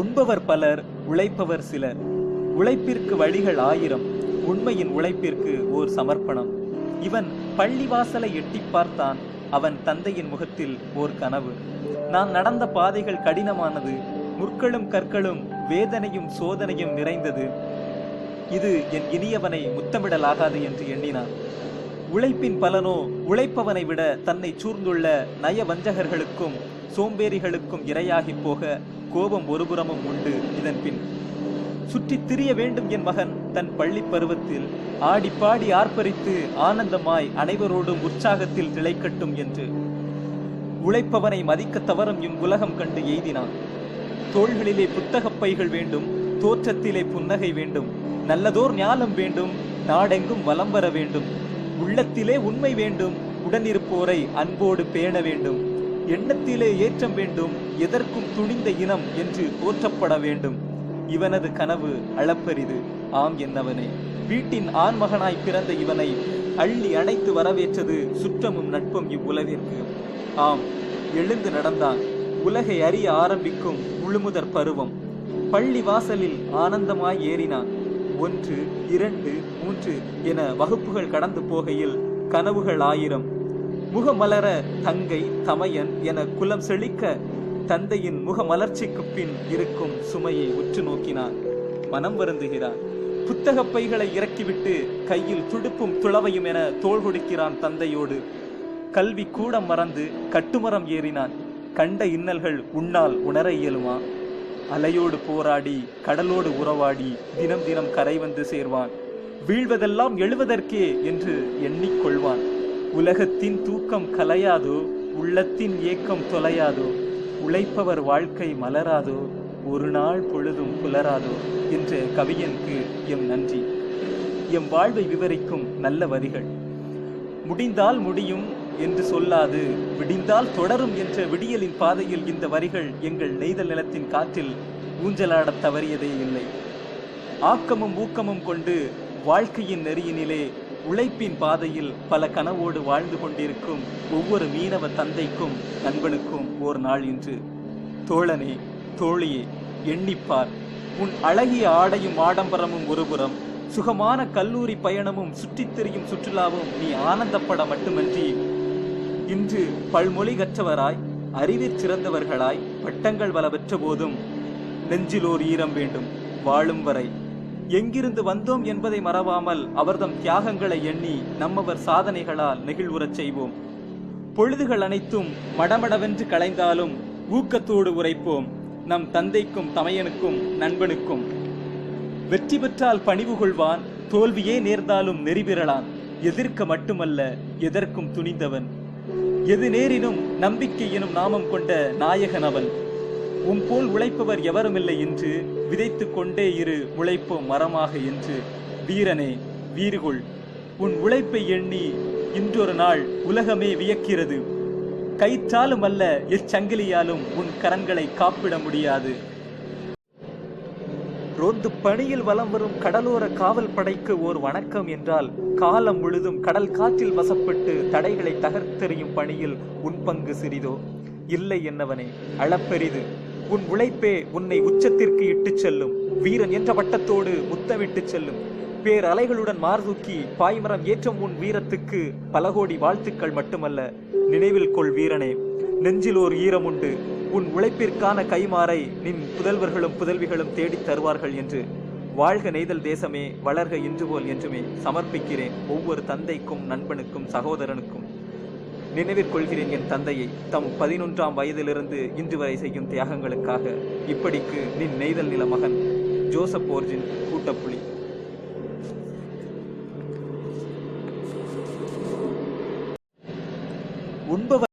உண்பவர் பலர் உழைப்பவர் சிலர். உழைப்பிற்கு வழிகள் ஆயிரம் உண்மையின் உழைப்பிற்கு ஓர் சமர்ப்பணம். இவன் பள்ளிவாசலை எட்டி பார்த்தான் அவன் தந்தையின் முகத்தில் ஓர் கனவு. நான் நடந்த பாதைகள் கடினமானது முற்களும் கற்களும் வேதனையும் சோதனையும் நிறைந்தது. இது என் இனியவனை முத்தமிடலாகாது என்று எண்ணினான். உழைப்பின் பலனோ உழைப்பவனை விட தன்னை சூர்ந்துள்ள நய வஞ்சகர்களுக்கும் சோம்பேறிகளுக்கும் இரையாகி போக கோபம் ஒருபுறமும் உண்டு இதன் பின். சுற்றித் திரிய வேண்டும் என் மகன் தன் பள்ளி பருவத்தில் ஆடி பாடி ஆர்ப்பரித்து ஆனந்தமாய் அனைவரோடும் உற்சாகத்தில் திளைக்கட்டும் என்று. உழைப்பவனை மதிக்க தவறும் இம் உலகம் கண்டு எய்தினான். தோள்களிலே புத்தகப் பைகள் வேண்டும் தோற்றத்திலே புன்னகை வேண்டும் நல்லதோர் ஞானம் வேண்டும் நாடெங்கும் வலம் வர வேண்டும் உள்ளத்திலே உண்மை வேண்டும் உடனிருப்போரை அன்போடு பேண வேண்டும். எண்ணத்திலே ஏற்றம் வேண்டும் எதற்கும் துணிந்த இனம் என்று போற்றப்பட வேண்டும். இவனது கனவு அளப்பரிது. ஆம் என்னவனே. வீட்டின் ஆண்மகனாய் பிறந்த இவனை அள்ளி அணைத்து வரவேற்றது சுற்றமும் நட்பும் இவ்வுலகிற்கு. ஆம் எழுந்து நடந்தான். உலகை அறிய ஆரம்பிக்கும் முழுமுதற் பருவம். பள்ளி வாசலில் ஆனந்தமாய் ஏறினான். ஒன்று இரண்டு மூன்று என வகுப்புகள் கடந்து போகையில் கனவுகள் ஆயிரம். முகமலர தங்கை தமையன் என குலம் செழிக்க தந்தையின் முகமலர்ச்சிக்கு பின் இருக்கும் சுமையை உற்று நோக்கினான். மனம் வருந்துகிறான். புத்தக பைகளை இறக்கிவிட்டு கையில் துடுப்பும் துளவையும் என தோள் கொடுக்கிறான் தந்தையோடு. கல்வி கூட மறந்து கட்டுமரம் ஏறினான். கண்ட இன்னல்கள் உன்னால் உணர இயலுமா? அலையோடு போராடி கடலோடு உறவாடி தினம் தினம் கரை வந்து சேர்வான். வீழ்வதெல்லாம் எழுவதற்கே என்று எண்ணிக்கொள்வான். உலகத்தின் தூக்கம் கலையாதோ உள்ளத்தின் ஏக்கம் தொலையாதோ உழைப்பவர் வாழ்க்கை மலராதோ ஒரு நாள் பொழுதும் புலராதோ என்ற கவியனுக்கு எம் நன்றி. எம் வாழ்வை விவரிக்கும் நல்ல வரிகள். முடிந்தால் முடியும் என்று சொல்லாது விடிந்தால் தொடரும் என்ற விடியலின் பாதையில் இந்த வரிகள் எங்கள் நெய்தல் நிலத்தின் காற்றில் ஊஞ்சலாடத் தவறியதே இல்லை. ஆக்கமும் ஊக்கமும் கொண்டு வாழ்க்கையின் நெறியினிலே உழைப்பின் பாதையில் பல கனவோடு வாழ்ந்து கொண்டிருக்கும் ஒவ்வொரு மீனவ தந்தைக்கும் நண்பனுக்கும் ஓர் நாள் இன்று. தோழனே தோழியே எண்ணிப்பார். உன் அழகிய ஆடையும் ஆடம்பரமும் ஒருபுறம் சுகமான கல்லூரி பயணமும் சுற்றித் திரியும் சுற்றுலாவும் நீ ஆனந்தப்பட மட்டுமன்றி. இன்று பல்மொழி கற்றவராய் அறிவிற் சிறந்தவர்களாய் பட்டங்கள் பல பெற்ற போதும் நெஞ்சிலோர் ஈரம் வேண்டும் வாழும் வரை. எங்கிருந்து வந்தோம் என்பதை மறவாமல் அவர்தம் தியாகங்களை எண்ணி நம்மவர் சாதனைகளால் நெகிழ்வுறச் செய்வோம். பொழுதுகள் அனைத்தும் மடமடவென்று களைந்தாலும் ஊக்கத்தோடு உரைப்போம். நம் தந்தைக்கும் தமையனுக்கும் நண்பனுக்கும். வெற்றி பெற்றால் பணிவு கொள்வான் தோல்வியே நேர்ந்தாலும் நெறிபிறலான் எதிர்க்க மட்டுமல்ல எதற்கும் துணிந்தவன். எது நேரினும் நம்பிக்கை எனும் நாமம் கொண்ட நாயகன் அவன். உம் போல் உழைப்பவர் எவருமில்லை என்று விதைத்து கொண்டே இரு உழைப்போம் மரமாக என்று. வீரனே வீறுகொள். உன் உழைப்பை எண்ணி இன்றொரு நாள் உலகமே வியக்கிறது. கயிற்றாலும் அல்ல எச்சங்கிலியாலும் உன் கரங்களை காப்பிட முடியாது. ரோந்து பணியில் வலம் வரும் கடலோர காவல் படைக்கு ஓர் வணக்கம் என்றால் காலம் முழுதும் கடல் காற்றில் வசப்பட்டு தடைகளை தகர்த்தெறியும் பணியில் உன் பங்கு சிறிதோ? இல்லை என்னவனே அளப்பெரிது. உன் உழைப்பே உன்னை உச்சத்திற்கு இட்டுச் செல்லும். வீரன் என்ற வட்டத்தோடு முத்தமிட்டுச் செல்லும். பேர் அலைகளுடன் மார்தூக்கி பாய்மரம் ஏற்றும் உன் வீரத்துக்கு பல கோடி வாழ்த்துக்கள் மட்டுமல்ல. நினைவில் கொள் வீரனே நெஞ்சில் ஓர் ஈரம் உண்டு. உன் உழைப்பிற்கான கைமாறை நின் புதல்வர்களும் புதல்விகளும் தேடித் தருவார்கள் என்று. வாழ்க நெய்தல் தேசமே வளர்க இன்று போல் என்றுமே சமர்ப்பிக்கிறேன் ஒவ்வொரு தந்தைக்கும் நண்பனுக்கும் சகோதரனுக்கும். நினைவில் கொள்கிறேன் என் தந்தையை. தம் பதினொன்றாம் வயதிலிருந்து இன்று வரை செய்யும் தியாகங்களுக்காக. இப்படிக்கு நின் நெய்தல் நில மகன் ஜோசப் போர்ஜின் கூட்டப்புலி.